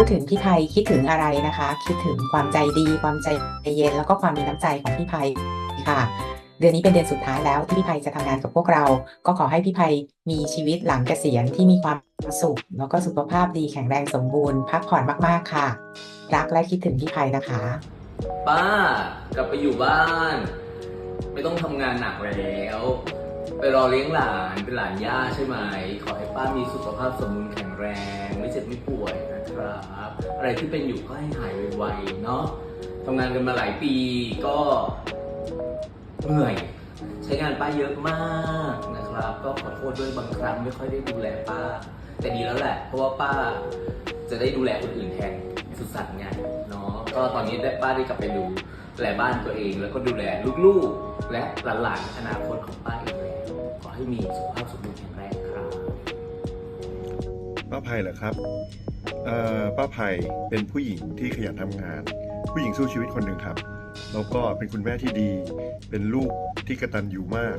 พูดถึงพี่ภัยคิดถึงอะไรนะคะ คิดถึงความใจดี ความใจเย็นแล้วก็ความมีน้ำใจของพี่ภัยค่ะ เดือนนี้เป็นเดือนสุดท้ายแล้วที่พี่ภัยจะทำงานกับพวกเรา ก็ขอให้พี่ภัยมีชีวิตหลังเกษียณที่มีความสุข แล้วก็สุขภาพดีแข็งแรงสมบูรณ์พักผ่อนมากๆค่ะ รักและคิดถึงพี่ภัยนะคะ ป้ากลับไปอยู่บ้าน ไม่ต้องทำงานหนักแล้ว ไปรอเลี้ยงหลานเป็นหลานย่าใช่ไหม ขอให้ป้ามีสุขภาพสมบูรณ์แข็งแรง ไม่เจ็บไม่ป่วยนะครับ อะไรที่เป็นอยู่ก็ให้หายไวๆเนาะทำงานกันมาหลายปีก็เหนื่อยใช้งานป้าเยอะมากนะครับ ก็ขอโทษด้วยบางครั้งไม่ค่อยได้ดูแลป้า แต่ดีแล้วแหละ เพราะว่าป้าจะได้ดูแลคนอื่นแทนสุดสัตว์ไงเนาะก็ตอนนี้ได้ป้าได้กลับไปดูแลบ้านตัวเอง แล้วก็ดูแลลูกๆ และหลานๆอนาคตของป้าอีกแล้ว ขอให้มีสุขภาพสมบูรณ์แข็งแรงครับป้าภัยเหรอครับเอ่อป้าภัยเป็นผู้หญิงที่ขยันทำงาน ผู้หญิงสู้ชีวิตคนหนึ่งครับ แล้วก็เป็นคุณแม่ที่ดี เป็นลูกที่กระตันอยู่มาก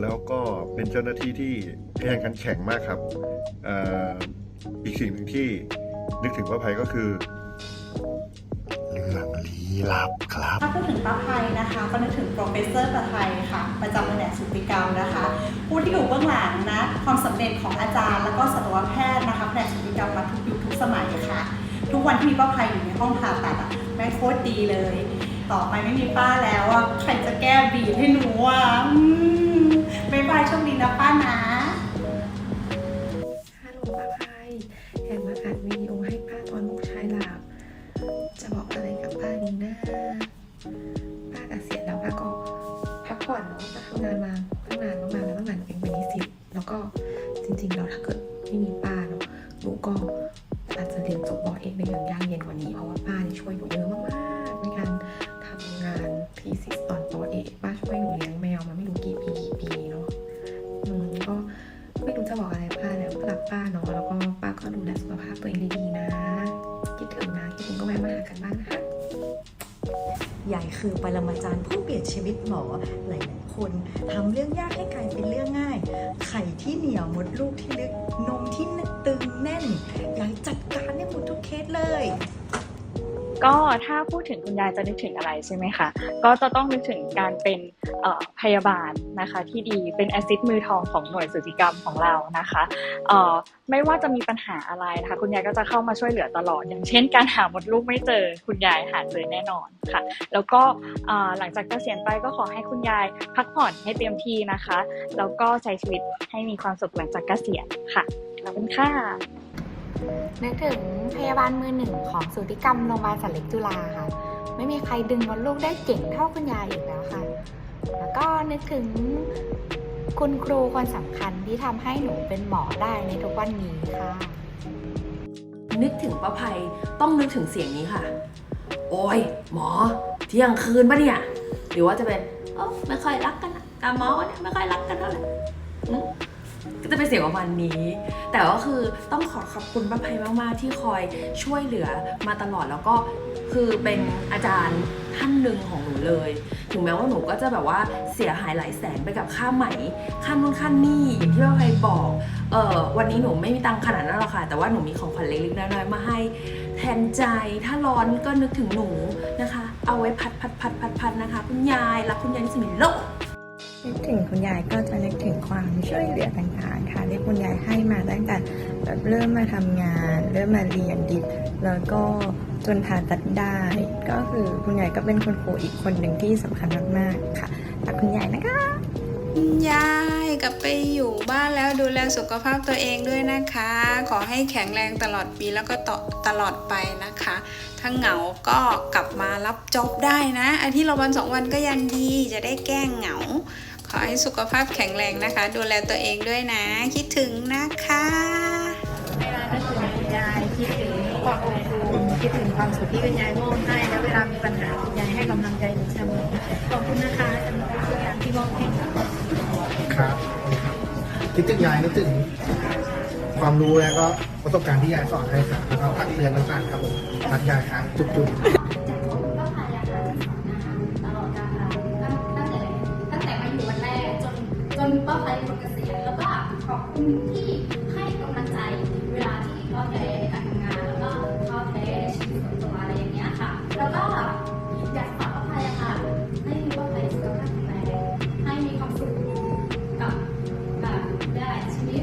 แล้วก็เป็นเจ้าหน้าที่ที่ขยันขันแข็งมากครับเอ่ออีกสิ่งหนึ่งที่นึกถึงป้าภัยก็คือเรื่องลี้ลับครับ ถ้าพูดถึงป้าภัยนะคะ ก็นึกถึงโปรเฟสเซอร์ประภัยค่ะ ประจำแผนกสุติกรรมนะคะ ผู้ที่อยู่เบื้องหลังนะความสำเร็จของอาจารย์ แล้วก็สัตวแพทย์นะคะแผนกสุติกรรมมาทุกยุคทุกสมัยค่ะ ทุกวันที่มีป้าภัยอยู่ในห้องผ่าตัดอะแม่โคตรดีเลย ต่อไปไม่มีป้าแล้วอะใครจะแก้บีบให้หนูอะบ๊ายบายโชคดีนะป้านะฮัลโหลป้าพายแอบมาอัดวิดีโอให้ป้าตอนลูกชายหลับจะบอกอะไรกับป้าดีนะป้าเกษียณแล้วป้าก็พักผ่อนเนาะป้าทำงานมาตั้งนานมากๆแล้วตั้ง แล้วก็จริงๆ แล้วถ้าเกิดไม่มีป้าเนาะหนูก็อาจจะเรียนจบบอเอกได้อย่างยากเย็นกว่านี้เพราะว่าป้านี่ช่วยหนูเยอะมากๆในการทำงานทีสิสตอนปอเอกป้าช่วยหนูเลี้ยงแมวมาไม่รู้กี่ปีกี่ปีเนาะอืมก็ไม่รู้จะบอกอะไรป้าแล้วก็รักป้าเนาะแล้วก็ป้าก็ดูแลสุขภาพตัวเองดีๆนะคิดถึงนะคิดถึงก็แวะมาหากันบ้างนะคะใหญ่คือปรมาจารย์ผู้เปลี่ยนชีวิตหมอหลายๆคนทำเรื่องยากให้กลายเป็นเรื่องง่าย ไข่ที่เหนียวมดลูกที่ลึกนมที่ตึงแน่นอยากจัดการให้หมด ก็ถ้าพูดถึงคุณยายจะนึกถึงอะไรใช่ไหมคะก็จะต้องนึกถึงการเป็นพยาบาลนะคะที่ดีเป็นแอซิดมือทองของหน่วยสุติกรรมของเรานะคะไม่ว่าจะมีปัญหาอะไรนะคะคุณยายก็จะเข้ามาช่วยเหลือตลอด อย่างเช่น การหามดลูกไม่เจอคุณยายหาเจอแน่นอนค่ะ แล้วก็หลังจากเกษียณไปก็ขอให้คุณยายพักผ่อนให้เต็มที่นะคะแล้วก็ใช้ชีวิตให้มีความสุขหลังจากเกษียณค่ะขอบคุณค่ะ นึกถึงพยาบาลมือหนึ่งของสูติกรรมโรงพยาบาลสัตว์เล็กจุฬาค่ะ ไม่มีใครดึงมดลูกได้เก่งเท่าคุณยายอีกแล้วค่ะ แล้วก็นึกถึงคุณครูคนสำคัญที่ทำให้หนูเป็นหมอได้ในทุกวันนี้ค่ะ นึกถึงป้าภัยต้องนึกถึงเสียงนี้ค่ะ โอ้ยหมอ เที่ยงคืนปะเนี่ย หรือว่าจะเป็น เออไม่ค่อยรักกันอะกับหมอเนี่ยไม่ค่อยรักกันเท่าไหร่ ก็จะเป็นเสียงประมาณนี้ แต่ก็คือต้องขอขอบคุณป้าภัยมากๆ ที่คอยช่วยเหลือมาตลอดแล้วก็คือเป็นอาจารย์ท่านหนึ่งของหนูเลย ถึงแม้ว่าหนูก็จะแบบว่าเสียหายหลายแสนไปกับค่าไหมค่านู่นค่านี่อย่างที่ป้าภัยบอกเออวันนี้หนูไม่มีตังค์ขนาดนั้นหรอกค่ะ แต่ว่าหนูมีของขวัญเล็กๆน้อยๆมาให้แทนใจถ้าร้อนก็นึกถึงหนูนะคะ เอาไว้พัดพัดพัดพัดพัดนะคะ คุณยายรักคุณยายที่สุดในโลก นึกถึงคุณยายก็จะนึกถึงความช่วยเหลือต่างๆ ค่ะที่คุณยายให้มาตั้งแต่แบบเริ่มมาทำงาน เริ่มมาเรียนดิบแล้วก็จนผ่าตัดได้ ก็คือคุณยายก็เป็นคุณครูอีกคนหนึ่งที่สำคัญมากๆค่ะรักคุณยายนะคะยายกลับไปอยู่บ้านแล้วดูแลสุขภาพตัวเองด้วยนะคะ ขอให้แข็งแรงตลอดปีแล้วก็ต่อตลอดไปนะคะ ถ้าเหงาก็กลับมารับจ็อบได้นะ อาทิตย์ละวันสองวันก็ยังดีจะได้แก้งเหงา ขอให้สุขภาพแข็งแรงนะคะ ดูแลตัวเองด้วยนะ คิดถึงนะคะเวลานึกถึงคุณยายคิดถึงความอบอุ่นคิดถึงความสุขที่คุณยายมอบให้แล้วเวลามีปัญหาคุณยายให้กำลังใจหนูเสมอขอบคุณนะคะสำหรับทุกอย่างที่มอบให้หนูครับคิดถึงยายนึกถึงความรู้แล้วก็ประสบการณ์ที่ยายสอนให้ครับแล้วก็ตักเตือนต่างๆครับผมรักยายครับจุ๊บก็ ขอบคุณที่ให้กำลังใจเวลาที่ป้าภัยในการทำงานแล้วก็พ่อแท้ในชีวิตส่วนตัวอะไรอย่างเขาก็อยากฝากป้าภัยอะค่ะ ให้ป้าภัยสุขภาพแข็งแรงให้มีความสุขกับแบบได้ชีวิต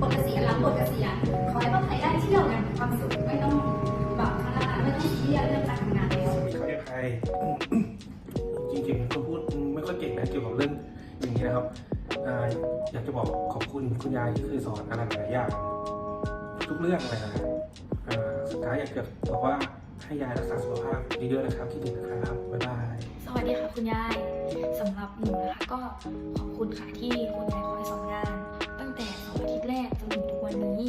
ปกติหลังบทเกษียณขอให้ป้าภัยได้เที่ยวอย่างมีความสุขไม่ต้องแบบขนาดไม่ต้องซีเรียสเรื่องการทำงานแล้วเขาเรียกใครจริงๆผมพูดไม่ค่อยเก่งนะเกี่ยวกับเรื่องอย่างนี้นะครับ อยากจะบอกขอบคุณคุณยายที่เคยสอนอะไรหลายอย่างทุกเรื่องเลยนะสุดท้ายอยากจะบอกว่าให้ยายรักษาสุขภาพเยอะๆนะครับคิดถึงนะครับบ๊ายบายสวัสดีค่ะคุณยายสำหรับหนูนะคะก็ขอบคุณค่ะที่คุณยายคอยสอนงาน ตั้งแต่สองอาทิตย์แรกจนถึงทุกวันนี้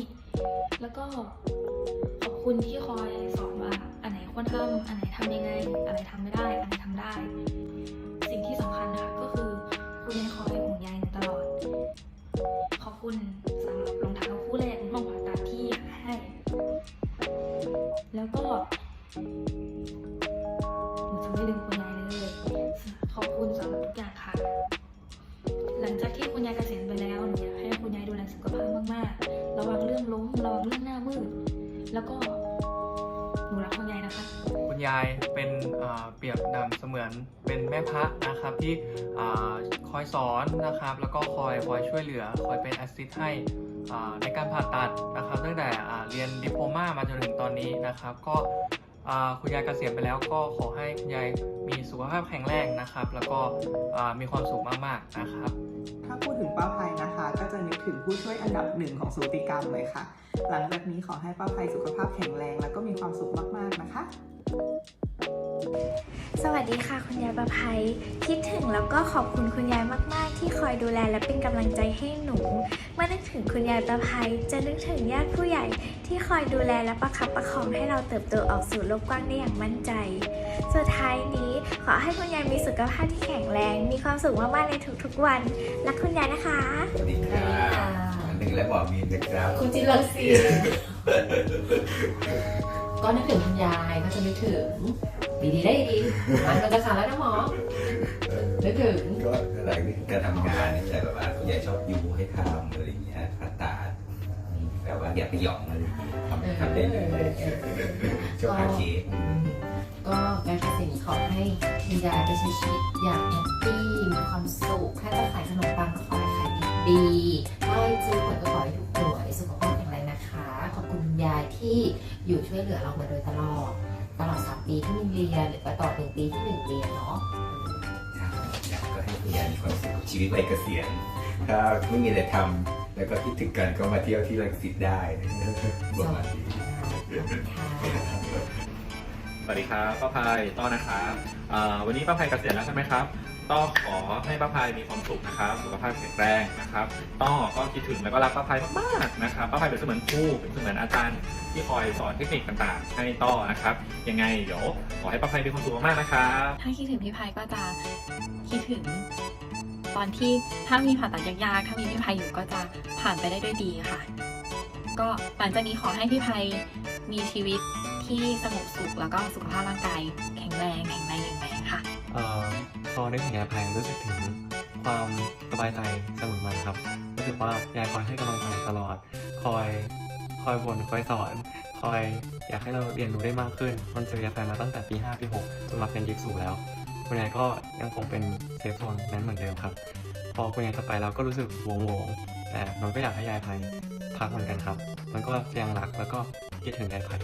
แล้วก็ขอบคุณที่คอยสอนว่าอันไหนควรทำอันไหนทำยังไงอันไหนทำไม่ได้อันไหนทำได้ คุณสำหรับรองเท้าคู่แรกในห้องผ่าตัดที่ให้ แล้วก็หนูจะไม่ลืมคุณยายเลย ขอบคุณสำหรับทุกอย่างค่ะ หลังจากที่คุณยายเกษียณไปแล้วหนูอยากให้คุณยายดูแลสุขภาพมากๆ ระวังเรื่องล้ม ระวังเรื่องหน้ามืด แล้วก็หนูรักคุณยายนะคะ คุณยายเป็น อ่าเสมือนเป็นแม่พระนะครับที่คอยสอนนะครับแล้วก็คอยคอยช่วยเหลือ คอยเป็นแอสซิสต์ให้ในการผ่าตัดนะครับตั้งแต่เรียนดิโพมามาจนถึงตอนนี้นะครับ ก็คุณยายเกษียณไปแล้วก็ขอให้คุณยายมีสุขภาพแข็งแรงนะครับ แล้วก็มีความสุขมากๆนะครับ ถ้าพูดถึงป้าภัยนะคะ ก็จะนึกถึงผู้ช่วยอันดับหนึ่งของสูติกรรมเลยค่ะ หลังจากนี้ขอให้ป้าภัยสุขภาพแข็งแรง แล้วก็มีความสุขมากๆนะคะ สวัสดีค่ะคุณยายประภัย คิดถึงแล้วก็ขอบคุณคุณยายมาก ๆ ที่คอยดูแลและเป็นกำลังใจให้หนู เมื่อนึกถึงคุณยายประภัย จะนึกถึงญาติผู้ใหญ่ที่คอยดูแลและประคับประคองให้เราเติบโตออกสู่โลกกว้างได้อย่างมั่นใจ สุดท้ายนี้ขอให้คุณยายมีสุขภาพที่แข็งแรง มีความสุขมาก ๆ ในทุก ๆ วันรักคุณยายนะคะ สวัสดีครับอันหนึ่งและบอกมีนนะครับ คุณจินรังสี ก็นึกถึงคุณยายก็จะนึกถึงดีดีได้ดีมันมันจะขาดแล้วนะหมอนึกถึงก็อะไรนี่การทำงานนี่แต่แบบว่าผู้ใหญ่ชอบยูให้ทำอะไรอย่างเงี้ยผ่าตัดแบบว่าอย่าไปหยองอะไรอย่างเงี้ยทำทำได้เลยชอบหาเค้กก็การเกษียณนี้ขอให้คุณยายได้ใช้ชีวิตอย่างแฮปปี้มีความสุขถ้าจะขายขนมปังก็ขอให้ขายดี วยเหลือเรามาโดยตลอดตลอดสามปีที่มินเรียนหรือว่าตลอดหนึ่งปีที่หนึ่งเรียนเนาะก็ให้คุณยายมีความสุขชีวิตวัยเกษียณถ้าไม่มีอะไรทำแล้วก็คิดถึงกันก็มาเที่ยวที่รังสิตได้ประมาณนี้สวัสดีครับป้าพายต้อนนะครับวันนี้ป้าพายเกษียณแล้วใช่ไหมครับ ต้อขอให้ป้าพายมีความสุขนะครับสุขภาพแข็งแรงนะครับต้อก็คิดถึงแล้วก็รักป้าพายมากๆนะครับป้าพายเป็นเสมือนครูเป็นเสมือนอาจารย์ที่คอยสอนเทคนิคต่างๆ ให้ต้อนะครับ ยังไงเดี๋ยวขอให้ป้าพายมีความสุขมากๆนะครับถ้าคิดถึงพี่ภัยก็จะคิดถึง ตอนที่ถ้ามีผ่าตัดยากๆถ้ามีพี่ภัยอยู่ก็จะผ่านไปได้ด้วยดีค่ะ ก็หลังจากนี้ขอให้พี่ภัยมีชีวิตที่สงบสุขแล้วก็สุขภาพร่างกายแข็งแรงแข็งแรงแข็งแรงค่ะเอ่อ พอนึกถึงยายภัยรู้สึกถึงความสบายใจเสมอมาครับรู้สึกว่ายายคอยให้กำลังใจตลอด คอยคอยบ่นคอยสอน คอยอยากให้เราเรียนรู้ได้มากขึ้น มันเจอยายภัยมาตั้งแต่ปี5ปี6จนมาเป็นยิปสูแล้วคุณยายก็ยังคงเป็นเซฟโซนนั้นเหมือนเดิมครับ พอคุณยายจะไปแล้วก็รู้สึกวงวงแต่มันก็อยากให้ยายภัยพักเหมือนกันครับ มันก็ยังรักแล้วก็คิดถึงยายภัย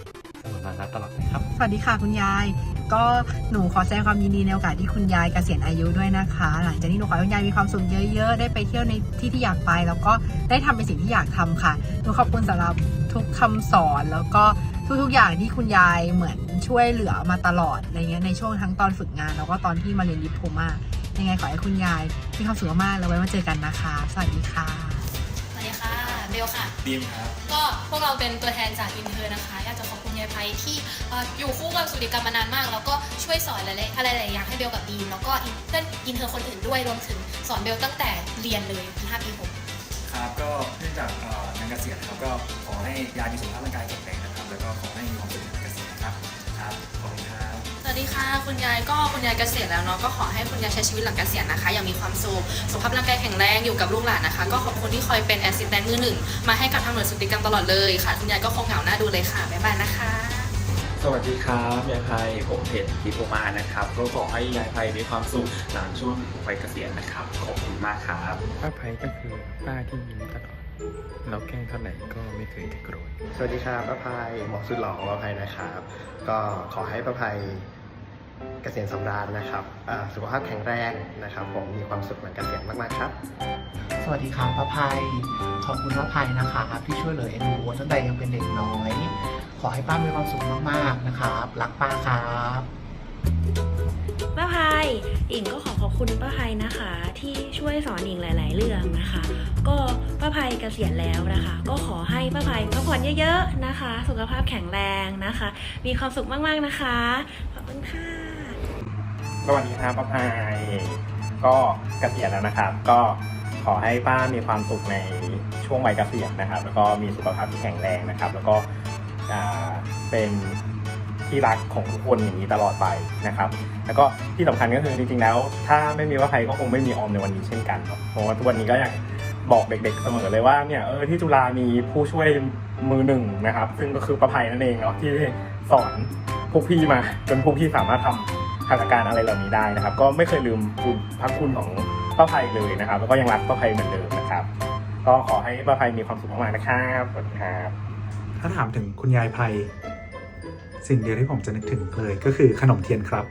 เสมอมาและตลอดไปครับ สวัสดีค่ะคุณยาย ก็หนูขอแสดงความยินดีในโอกาสที่คุณยายเกษียณอายุด้วยนะคะ หลังจากนี้หนูขอให้คุณยายมีความสุขเยอะๆ ได้ไปเที่ยวในที่ที่อยากไป แล้วก็ได้ทำในสิ่งที่อยากทำค่ะ หนูขอบคุณสำหรับทุกคำสอนแล้วก็ทุกๆอย่างที่คุณยายเหมือนช่วยเหลือมาตลอดอะไรเงี้ยในช่วงทั้งตอนฝึกงาน แล้วก็ตอนที่มาเรียนดิโพมายังไงขอให้คุณยายมีความสุขมากๆแล้วไว้มาเจอกันนะคะ สวัสดีค่ะ สวัสดีค่ะ เบลค่ะบีมครับ ก็พวกเราเป็นตัวแทนจากอินเทอร์นะคะ อยากจะขอบคุณ ยายที่อยู่คู่กับสุริกรรมมานานมาก แล้วก็ช่วยสอนอะไรอะไรหลายๆอย่างให้เบลกับบีมแล้วก็เพื่อนอินเทอร์คนอื่นด้วยรวมถึงสอนเบลตั้งแต่เรียนเลยปีห้าปีหกครับก็เนื่องจากงานเกษียณนะครับก็ขอให้ยายมีสุขภาพร่างกายแข็งแรงนะครับ แล้วก็ขอให้มีความสุข ดีค่ะ คุณยายก็คุณยายเกษียณแล้วเนาะก็ขอให้คุณยายใช้ชีวิตหลังเกษียณนะคะอย่างมีความสุขสุขภาพร่างกายแข็งแรงอยู่กับลูกหลานนะคะก็ขอบคุณที่คอยเป็นแอสซิสแตนต์มือหนึ่งมาให้กับทางหน่วยสุติกรรมตลอดเลยค่ะ คุณยายก็คงเหงาหน้าดูเลยค่ะบ๊ายบายนะคะสวัสดีครับยายไพผมเพชรทิพมานะครับ ก็ขอให้ยายไพมีความสุขหลังช่วงวัยเกษียณนะครับ ขอบคุณมากครับป้าไพก็คือป้าที่ยิ้มตลอดเราแกล้งเท่าไหร่ก็ไม่เคยจะโกรธสวัสดีครับป้าภัยหมอสุดหล่อของป้าภัยนะครับ ก็ขอให้ป้าภัย เกษียณสำราญนะครับอ่าสุขภาพแข็งแรงนะครับ ผมมีความสุขหลังเกษียณมากๆครับ สวัสดีครับป้าภัยขอบคุณป้าภัยนะครับที่ช่วยเหลือเอ็นดูตั้งแต่ยังเป็นเด็กน้อย ขอให้ป้ามีความสุขมากๆนะครับรักป้าครับป้าภัยอิงก็ขอขอบคุณป้าภัยนะคะ ที่ช่วยสอนอิงหลาย ๆ เรื่องนะคะ ก็ป้าภัยเกษียณแล้วนะคะ ก็ขอให้ป้าภัยพักผ่อนเยอะ ๆ นะคะ สุขภาพแข็งแรงนะคะ มีความสุขมาก ๆ นะคะ ขอบคุณค่ะ สวัสดีครับป้าพายก็เกษียณแล้วนะครับ ก็ขอให้ป้ามีความสุขในช่วงวัยเกษียณนะครับ แล้วก็มีสุขภาพที่แข็งแรงนะครับ แล้วก็เป็นที่รักของทุกคนอย่างนี้ตลอดไปนะครับ แล้วก็ที่สำคัญก็คือจริงๆแล้ว ถ้าไม่มีว่าใครก็คงไม่มีออมในวันนี้เช่นกันเนอะเพราะว่าทุกวันนี้ก็อยากบอกเด็กๆเสมอเลยว่าเนี่ยเออที่จุฬามีผู้ช่วยมือหนึ่งนะครับ ซึ่งก็คือประภัยนั่นเองเนาะที่สอนพวกพี่มาจนพวกพี่สามารถทำหัตถการอะไรเหล่านี้ได้นะครับ ก็ไม่เคยลืมคุณพระคุณของป้าภัยเลยนะครับ แล้วก็ยังรักป้าภัยเหมือนเดิมนะครับ ก็ขอให้ป้าภัยมีความสุขมากๆนะครับสวัสดีครับ ถ้าถามถึงคุณยายภัย สิ่งเดียวที่ผมจะนึกถึงเลยก็คือขนมเทียนครับ